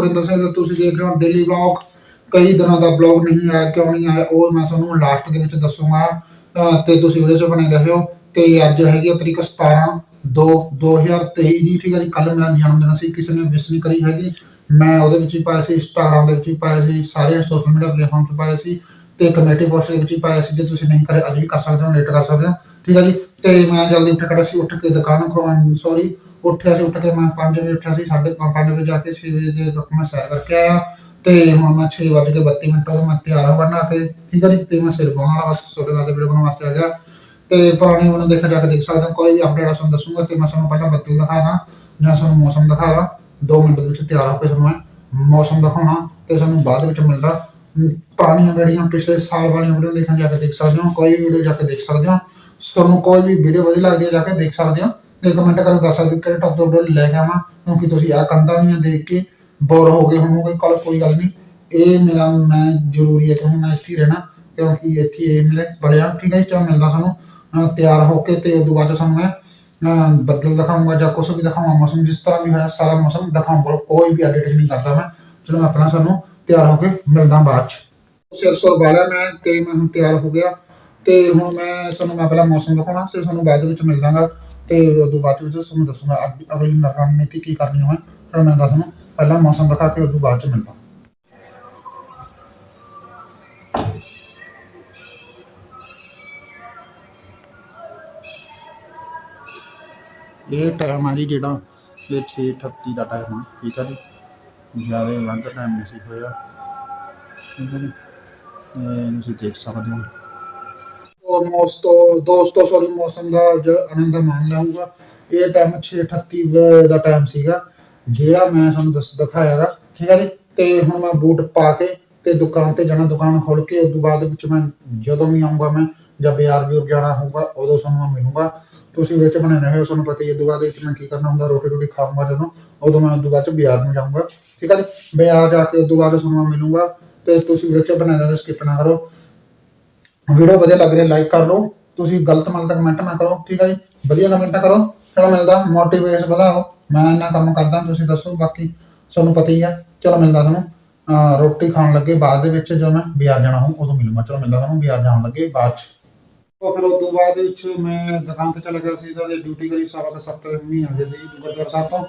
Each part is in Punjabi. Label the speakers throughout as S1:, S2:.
S1: ਗੁਰਿੰਦਰ ਸਿੰਘ, ਤੁਸੀਂ ਦੇਖ ਰਹੇ ਹੋ ਡੇਲੀ ਵਲੌਗ ਕਈ ਦਿਨਾਂ ਦਾ ਵਲੌਗ ਨਹੀਂ ਆਇਆ, ਕਿਉਂ ਨਹੀਂ ਆਇਆ, ਉਹ ਮੈਂ ਤੁਹਾਨੂੰ ਲਾਸਟ ਦੇ ਵਿੱਚ ਦੱਸੂਗਾ। ਤੇ ਤੁਸੀਂ ਵੀਡੀਓ 'ਚ ਬਣੇ ਰਹੋ। ਤੇ ਅੱਜ ਹੈਗੀ ਤਰੀਕ 17 2 2023 ਦੀ, ਠੀਕ ਹੈ ਜੀ। ਕੱਲ ਮੇਰਾ ਜਨਮ ਦਿਨ ਸੀ, ਕਿਸੇ ਨੇ ਵਿਸ਼ ਨਹੀਂ ਕਰੀ ਹੈਗੀ। ਮੈਂ ਉਹਦੇ ਵਿੱਚ ਵੀ ਪਾਇਆ ਸੀ ਇੰਸਟਾਗ੍ਰਾਮ ਦੇ ਵਿੱਚ ਵੀ ਪਾਇਆ ਸੀ ਸਾਰੇ ਸੋਸ਼ਲ ਮੀਡੀਆ ਪਲੇਟਫਾਰਮ 'ਤੇ ਪਾਇਆ ਸੀ। ਤੇ ਕਮੇਟੀ ਪੋਸਟ ਦੇ ਵਿੱਚ ਵੀ ਪਾਇਆ ਸੀ, ਜੇ ਤੁਸੀਂ ਨਹੀਂ ਕਰੇ, ਅੱਜ ਵੀ ਕਰ ਸਕਦੇ ਹੋ ਲੇਟ ਕਰ ਸਕਦੇ ਹੋ। ਠੀਕ ਹੈ ਜੀ। ਤੇ ਮੈਂ ਜਲਦੀ ਉੱਠ ਖੜਾ ਸੀ, ਉੱਠ ਕੇ ਦੁਕਾਨ ਕੋਲ ਸੌਰੀ ਉੱਠਿਆ ਸੀ, ਉੱਠ ਕੇ ਮੈਂ 5 ਵਜੇ ਉੱਠਿਆ ਸੀ 5:30 ਵਜੇ ਜਾ ਕੇ 6 ਵਜੇ ਦੇ ਤੱਕ ਮੈਂ ਸੈਰ ਕਰਕੇ ਆਇਆ ਤੇ ਹੁਣ ਮੈਂ 6 ਵਜੇ ਕੇ 32 ਮਿੰਟ ਹੋ ਮੈਂ ਤਿਆਰ ਹੋ ਬਣਾ ਕੇ ਠੀਕ ਹੈ ਜੀ, ਤੇ ਮੈਂ ਸਿਰ ਪਾਉਣ ਵਾਲਾ ਬਸ ਛੋਟੇ ਵਾਸਤੇ ਵੀਡੀਓ ਬਣਾਉਣ ਵਾਸਤੇ ਆ ਗਿਆ। ਤੇ ਪੁਰਾਣੇ ਉਹਨਾਂ ਦੇਖਾ ਜਾ ਕੇ ਦੇਖ ਸਕਦੇ ਹੋ, ਕੋਈ ਵੀ ਅਪਡੇਟ ਆ ਤੁਹਾਨੂੰ ਦੱਸੂਗਾ ਤੇ ਮੈਂ ਤੁਹਾਨੂੰ ਪਹਿਲਾਂ ਬੱਦਲ ਦਿਖਾਣਾ ਜਾਂ ਤੁਹਾਨੂੰ ਮੌਸਮ ਦਿਖਾਣਾ 2 ਮਿੰਟ ਦੇ ਵਿੱਚ ਤਿਆਰ ਹੋ ਕੇ ਤੁਹਾਨੂੰ ਮੈਂ ਮੌਸਮ ਦਿਖਾਉਣਾ ਤੇ ਤੁਹਾਨੂੰ ਬਾਅਦ ਵਿੱਚ ਮਿਲਦਾ। ਪੁਰਾਣੀਆਂ ਵੀਡੀਓ ਪਿਛਲੇ ਸਾਲ ਵਾਲੀਆਂ ਵੀਡੀਓ ਦੇਖਣ ਜਾ ਕੇ ਦੇਖ ਸਕਦੇ ਹੋ, ਕੋਈ ਵੀ ਵੀਡੀਓ ਜਾ ਕੇ ਦੇਖ ਸਕਦੇ ਹੋ। ਤੁਹਾਨੂੰ ਕੋਈ ਵੀ ਵੀਡੀਓ ਵਧੀਆ ਲੱਗਦੀ ਹੈ, ਜਾ ਕੇ ਦੇਖ ਸਕਦੇ ਹੋ। ਤੇ ਕਮੈਂਟ ਕਰਕੇ ਦੱਸ ਸਕਦੇ ਕਿਹੜੇ ਟੌਪ ਤੋਂ ਵੀਡੀਓ ਲੈ ਕੇ ਆਵਾਂ, ਕਿਉਂਕਿ ਤੁਸੀਂ ਆ ਕੰਦਾ ਵੀ ਦੇਖ ਕੇ ਬੋਰ ਹੋ ਗਏ ਹੋਵੋਗੇ ਕੱਲ ਕੋਈ ਗੱਲ ਨਹੀਂ। ਇਹ ਮੇਰਾ, ਮੈਂ ਜ਼ਰੂਰੀ ਹੈ ਕਿਉਂਕਿ ਮੈਂ ਇੱਥੇ ਰਹਿਣਾ, ਕਿਉਂਕਿ ਇੱਥੇ ਇਹ ਮਿਲੇ ਬੜਿਆ ਠੀਕ ਹੈ ਚਲੋ ਮਿਲਦਾ ਸਾਨੂੰ ਤਿਆਰ ਹੋ ਕੇ ਤੇ ਉਦੋਂ ਬਾਅਦ 'ਚ ਮੈਂ, ਅਹ ਬੱਦਲ ਦਿਖਾਊਂਗਾ ਜਾਂ ਕੁਛ ਵੀ ਦਿਖਾਵਾਂ, ਮੌਸਮ ਜਿਸ ਤਰ੍ਹਾਂ ਵੀ ਹੋਇਆ, ਸਾਰਾ ਮੌਸਮ ਦਿਖਾਊਂਗਾ ਕੋਈ ਵੀ ਐਡਿਟ ਨਹੀਂ ਕਰਦਾ ਮੈਂ। ਚਲੋ ਮੈਂ ਆਪਣਾ ਸਾਨੂੰ ਤਿਆਰ ਹੋ ਕੇ ਮਿਲਦਾ ਬਾਅਦ 'ਚ। ਸਿਰ ਸੁਰ ਮੈਂ ਤੇ ਮੈਂ ਹੁਣ ਤਿਆਰ ਹੋ ਗਿਆ, ਤੇ ਹੁਣ ਮੈਂ, ਤੁਹਾਨੂੰ ਮੈਂ ਪਹਿਲਾਂ ਮੌਸਮ ਦਿਖਾਉਣਾ, ਤੇ ਤੁਹਾਨੂੰ ਬਾਅਦ ਵਿੱਚ ਮਿਲਦਾਗਾ ਤੇ ਉਦੋਂ ਬਾਅਦ ਵਿੱਚ ਤੁਹਾਨੂੰ ਦੱਸੂਗਾ ਅਗ- ਅਗਲੀ ਰਣਨੀਤੀ ਕੀ ਕਰਨੀ ਹੋਵੇ, ਫਿਰ ਮੈਂ ਦੱਸ ਪਹਿਲਾਂ ਮੌਸਮ ਦਿਖਾ ਕੇ ਉਦੋਂ ਬਾਅਦ ਚ ਮਿਲਦਾ। ਇਹ ਟਾਈਮ ਆ ਜੀ ਜਿਹੜਾ ਇਹ 6:38 ਦਾ ਟਾਈਮ ਆ, ਠੀਕ ਆ ਜੀ? ਜ਼ਿਆਦਾ ਲੰਘ ਟਾਈਮ ਨਹੀਂ ਸੀ ਹੋਇਆ। ਠੀਕ ਹੈ ਜੀ? ਇਹ ਤੁਸੀਂ ਦੇਖ ਸਕਦੇ ਹੋ। ਉਹ ਮੋਸਤੋ ਸੌਰੀ ਮੌਸਮ ਦਾ ਜੋ ਆਨੰਦ ਮਾਣ ਲਵਾਂਗਾ ਇਹ ਟਾਈਮ 6:38 ਦਾ ਟਾਈਮ ਸੀਗਾ, ਜਿਹੜਾ ਮੈਂ ਤੁਹਾਨੂੰ ਦੱਸ ਦਿਖਾਇਆਗਾ ਠੀਕ ਹੈ ਜੀ? ਤੇ ਹੁਣ ਮੈਂ ਬੂਟ ਪਾ ਕੇ ਤੇ ਦੁਕਾਨ ਤੇ ਜਾਣਾ, ਦੁਕਾਨ ਖੋਲ ਕੇ ਉਸ ਤੋਂ ਬਾਅਦ ਵਿੱਚ ਮੈਂ ਜਦੋਂ ਵੀ ਆਉਂਗਾ ਮੈਂ, ਜਾਂ ਬਾਜ਼ਾਰ ਵੀ ਜਾਣਾ ਹੋਊਗਾ, ਉਦੋਂ ਤੁਹਾਨੂੰ ਮੈਂ ਮਿਲੂੰਗਾ। ਤੁਸੀਂ ਵਿੱਚ ਬਣੇ ਰਹੇ ਹੋ, ਤੁਹਾਨੂੰ ਪਤਾ ਹੀ ਹੈ ਉਸ ਤੋਂ ਵਿੱਚ ਮੈਂ ਕੀ ਕਰਨਾ ਹੁੰਦਾ, ਰੋਟੀ ਰੋਟੀ ਖਾਊਂਗਾ ਜਦੋਂ ਉਦੋਂ ਮੈਂ ਉਸ ਬਾਅਦ ਚ ਬਾਜ਼ਾਰ ਨੂੰ ਜਾਊਂਗਾ। ਠੀਕ ਹੈ ਜੀ? ਬਾਜ਼ਾਰ ਜਾ ਕੇ ਉਸ ਬਾਅਦ ਤੁਹਾਨੂੰ ਮੈਂ ਮਿਲੂੰਗਾ, ਤੇ ਤੁਸੀਂ ਵਿੱਚ ਬਣੇ ਰਹੋ ਸਕਿਪ ਨਾ ਕਰੋ। ਵੀਡੀਓ ਵਧੀਆ ਲੱਗ ਰਿਹਾ ਲਾਈਕ ਕਰ ਲਓ। ਤੁਸੀਂ ਗਲਤ ਮਲ ਤੱਕ ਕਮੈਂਟ ਨਾ ਕਰੋ, ਠੀਕ ਹੈ ਜੀ? ਵਧੀਆ ਕਮੈਂਟ ਕਰੋ। ਚਲੋ ਮਿਲਦਾ ਮੋਟੀਵੇਸ਼ਨ ਵਧਾਓ। ਮੈਂ ਇੰਨਾ ਕੰਮ ਕਰਦਾ, ਤੁਸੀਂ ਦੱਸੋ, ਬਾਕੀ ਤੁਹਾਨੂੰ ਪਤਾ ਹੀ ਹੈ ਚਲੋ ਮਿਲਦਾ ਤੁਹਾਨੂੰ। ਰੋਟੀ ਖਾਣ ਲੱਗੇ ਬਾਅਦ ਦੇ ਵਿੱਚ, ਜਦੋਂ ਮੈਂ ਬਾਜ਼ਾਰ ਜਾਣਾ ਹੋਊ, ਉਦੋਂ ਮਿਲੂੰਗਾ। ਚਲੋ ਮਿਲਦਾ ਤੁਹਾਨੂੰ, ਬਾਜ਼ਾਰ ਜਾਣ ਲੱਗੇ ਬਾਅਦ ਚ। ਉਹ ਫਿਰ ਉਦੋਂ ਬਾਅਦ ਵਿੱਚ ਮੈਂ ਦੁਕਾਨ ਤੇ ਚਲਾ ਗਿਆ ਸੀ, ਤਾਂ ਡਿਊਟੀ ਕਰੀ ਸਵਾ ਕੁ ਸੱਤ ਮਹੀਨੇ ਹੋ ਗਏ ਸੀ ਗੁਰਦੁਆਰਾ ਸਾਹਿਬ ਤੋਂ।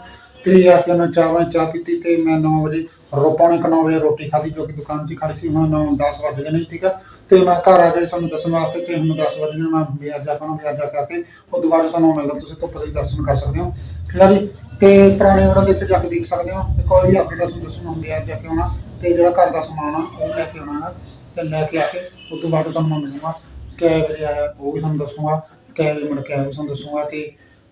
S1: ਤੇ ਆ ਕੇ ਮੈਂ ਚਾਹ ਮੈਂ ਚਾਹ ਪੀਤੀ ਤੇ ਮੈਂ 9 ਵਜੇ ਰੋਪਾਣੇ 9 ਵਜੇ ਰੋਟੀ ਖਾਧੀ, ਜੋ ਕਿ ਦੁਕਾਨ 'ਚ ਹੀ ਖਾਣੀ ਸੀ। ਹੁਣ 9 10 ਵਜ ਗਏ ਨੇ, ਠੀਕ ਆ। ਤੇ ਮੈਂ ਘਰ ਆ ਕੇ ਸਾਨੂੰ ਦੱਸਣ ਵਾਸਤੇ ਕਿ ਹੁਣ 10 ਵਜੇ ਨੂੰ ਮੈਂ ਬਾਜ਼ਾਰ ਜਾ ਕੇ ਨਾ ਜਾ ਕੇ ਆ ਕੇ ਉਹ ਦੁਬਾਰਾ ਸਾਨੂੰ ਮਿਲਦਾ ਤੁਸੀਂ ਧੁੱਪ ਦੇ ਦਰਸ਼ਨ ਕਰ ਸਕਦੇ ਹੋ। ਠੀਕ ਆ ਜੀ? ਤੇ ਪੁਰਾਣੇ ਵੀਡੀਓ ਦੇ ਵਿੱਚ ਜਾ ਕੇ ਦੇਖ ਸਕਦੇ ਹੋ। ਤੇ ਕੋਈ ਵੀ ਅਪਡੇਟ ਤੁਹਾਨੂੰ ਦੱਸਣ ਹੁੰਦੀ ਹੈ ਜਾ ਕੇ ਆਉਣਾ ਤੇ ਜਿਹੜਾ ਘਰ ਦਾ ਸਮਾਨ ਆ, ਉਹ ਲੈ ਕੇ ਆਉਣਾ ਗਾ ਤੇ ਲੈ ਕੇ ਆ ਕੇ ਉਸ ਤੋਂ ਬਾਅਦ ਤੁਹਾਨੂੰ ਮੈਂ ਮਿਲੂੰਗਾ। ਕਿੰਨੇ ਵਜੇ ਆਇਆ ਉਹ ਵੀ ਤੁਹਾਨੂੰ ਦੱਸੂਗਾ। ਕਿੰਨੇ ਵਜੇ ਮੁੜ ਕੇ ਆਇਆ ਉਹ ਵੀ ਤੁਹਾਨੂੰ ਦੱਸੂਗਾ ਤੇ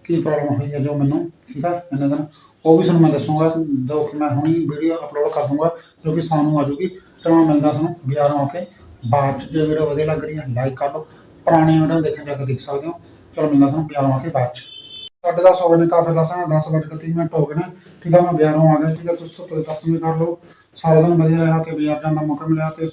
S1: ਕੀ ਪ੍ਰੋਬਲਮ ਹੋਈ ਹੈ ਜੋ ਮੈਨੂੰ। ਠੀਕ ਆ? ਇਹਨਾਂ ਦਿਨ। ਉਹ ਵੀ ਤੁਹਾਨੂੰ ਮੈਂ ਦੱਸੂਗਾ। ਜੋ ਕਿ ਮੈਂ ਹੁਣੀ ਵੀਡੀਓ ਅਪਲੋਡ ਕਰ ਦੂੰਗਾ, ਜੋ ਕਿ ਸਾਨੂੰ ਆ ਜੂਗੀ ਤੇ ਮਿਲਦਾ ਤੁਹਾਨੂੰ ਬਾਜ਼ਾਰੋਂ ਆ ਕੇ। ਬਾਅਦ ਚ ਜੇ ਵੀਡੀਓ ਵਧੀਆ ਲੱਗ ਰਹੀ ਹੈ ਲਾਈਕ ਕਰ ਲਓ। ਪੁਰਾਣੇ ਵੀਡੀਓ ਦੇਖਣ ਜਾ ਕੇ ਦੇਖ ਸਕਦੇ ਹੋ। ਚਲੋ ਮਿਲਦਾ ਤੁਹਾਨੂੰ ਬਾਜ਼ਾਰੋਂ ਆ ਕੇ ਬਾਅਦ ਚ। ਸਾਡੇ ਦਾ ਸੌ ਵਜੇ ਕਾਫੀ ਦਸ ਦਸ ਵਜੇ ਤੀਹ ਮਿੰਟ ਹੋ ਗਏ ਨੇ। ਠੀਕ ਆ, ਮੈਂ ਬਾਜ਼ਾਰੋਂ ਆ ਗਿਆ, ਠੀਕ ਆ, ਤੁਸੀਂ ਸਭ ਦਰਸ਼ਨ ਵੀ ਕਰ ਲਓ। ਸਾਰਾ ਦਿਨ ਵਧੀਆ ਰਿਹਾ ਤੇ ਬਾਜ਼ਾਰ ਜਾਣ ਦਾ ਮੌਕਾ ਮਿਲਿਆ ਤੇ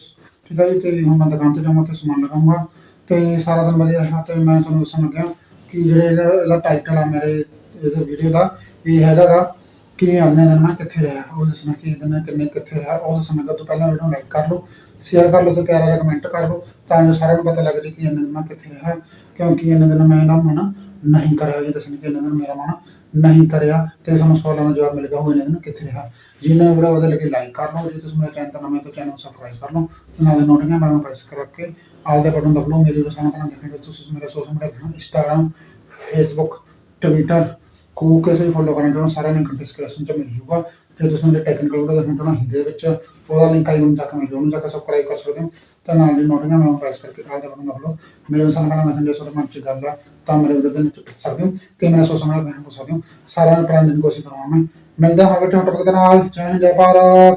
S1: ਠੀਕ ਆ ਜੀ, ਤੇ ਹੁਣ ਮੈਂ ਦੁਕਾਨ ਤੇ ਜਾਵਾਂ ਤੇ ਸਮਾਨ ਲਗਾਉਂਗਾ ਤੇ ਸਾਰਾ ਦਿਨ ਵਧੀਆ ਰਿਹਾ ਤੇ ਮੈਂ ਤੁਹਾਨੂੰ ਦੱਸਣ ਲੱਗਿਆ ਕਿ ਜਿਹੜੇ ਇਹਦਾ ਇਹਦਾ ਟਾਈਟਲ ਆ ਮੇਰੇ, ਇਹਦੇ ਵੀਡੀਓ ਦਾ, ਇਹ ਹੈਗਾਗਾ ਕਿ ਅਗਲੇ ਦਿਨ ਮੈਂ ਕਿੱਥੇ ਰਿਹਾ, ਉਹ ਦੱਸਣਾ ਕਿ ਇਹ ਦਿਨ ਕਿੰਨੇ ਕਿੱਥੇ ਰਿਹਾ, ਉਹ ਦੱਸਣਾ ਤੋਂ ਪਹਿਲਾਂ ਵੀਡੀਓ ਲਾਈਕ ਕਰ ਲਓ ਸ਼ੇਅਰ ਕਰ ਲਓ ਤੇ ਪਿਆਰਾ ਜਿਹਾ ਕਮੈਂਟ ਕਰ ਲਓ, ਤਾਂ ਜੋ ਸਾਰਿਆਂ ਨੂੰ ਪਤਾ ਲੱਗ ਜੇ ਕਿ ਇਹਨਾਂ ਦਿਨ ਮੈਂ ਕਿੱਥੇ ਰਿਹਾ, ਕਿਉਂਕਿ ਇਹਨਾਂ ਦਿਨ ਮੈਂ ਨਾ ਮਨ ਨਹੀਂ ਕਰਿਆ ਇਹ ਦੱਸਣ ਕਿ ਇਹਨਾਂ ਦਿਨ ਮੇਰਾ ਮਨ ਨਹੀਂ ਕਰਿਆ, ਤੇ ਤੁਹਾਨੂੰ ਸਵਾਲਾਂ ਦਾ ਜਵਾਬ ਮਿਲੇਗਾ, ਉਹ ਇਹਨਾਂ ਦਿਨ ਕਿੱਥੇ ਰਿਹਾ। ਜਿੰਨੇ ਵੀਡੀਓ ਵਧੀਆ ਲੱਗੇ ਲਾਈਕ ਕਰ ਲਓ, ਜੇ ਤੁਸੀਂ ਮੇਰੇ ਚੈਨਲ ਤੇ ਨਵੇਂ ਤਾਂ ਚੈਨਲ ਨੂੰ ਸਬਸਕ੍ਰਾਈਬ ਕਰ ਲਓ, ਤੇ ਨਾਲ ਦੇ ਨੋਟੀਆਂ ਬਟਨ ਪ੍ਰੈਸ ਕਰਕੇ ਆਲ ਦੇ ਬਟਨ ਦਬਾ ਲਓ, ਮੇਰੇ ਰਸਾਨਾ ਬਣਾ ਦੇਖਣ ਲਈ ਤੁਸੀਂ ਮੇਰੇ social media Instagram Facebook Twitter ਕੋ ਵੀ ਫੋਲੋ ਕਰਨ ਚਾਹੋ ਸਾਰਿਆਂ ਲਿੰਕ ਡਿਸਕ੍ਰਿਪਸ਼ਨ ਚ ਮਿਲ ਜੂਗਾ। ਜੇ ਤੁਸੀਂ ਮੇਰੇ ਟੈਕਨੀਕਲ ਵੀਡੀਓ ਦੇਖਣਾ ਚਾਹੋ ਹਿੰਦੀ ਦੇ ਵਿੱਚ, ਉਹਦਾ ਲਿੰਕ ਆਈ ਨੂੰ ਜਾ ਮਿਲ ਜਾਊਗਾ ਉਹਨੂੰ ਜਾ ਕੇ ਸਬਸਕ੍ਰਾਈਬ ਕਰ ਸਕਦੇ ਹੋ। ਤਾਂ ਨਾਲ ਦੀ ਨੋਟੀਆਂ ਮੈਂ ਪ੍ਰੈਸ ਕਰਕੇ ਆਲ ਦੇ ਬਟਨ ਦਬਾ ਮੇਰੇ ਰਸਾਨਾ ਬਣਾ ਮੈਸੇਜ ਤੁਹਾਡੇ ਮਨ ਚ ਗੱਲ ਆ, ਤਾਂ ਮੇਰੇ ਵੀਡੀਓ ਦੇ ਵਿੱਚ ਟਿਕ ਸਕਦੇ ਹੋ, ਤੇ ਮੇਰੇ ਸੋਸ਼ਲ ਮੀਡੀਆ ਤੇ ਹੋ ਸਕਦੇ ਹੋ। ਸਾਰਿਆਂ ਨੂੰ ਪ੍ਰਾਈਮ ਦੀ ਕੋਸ਼ਿਸ਼ ਕਰਾਂਗਾ ਮੈਂ। ਮਿਲਦਾ ਹਾਂ ਬੇਟਾ ਦੇ ਨਾਲ। ਜੈ ਹਿੰਦ, ਜੈ ਭਾਰਤ।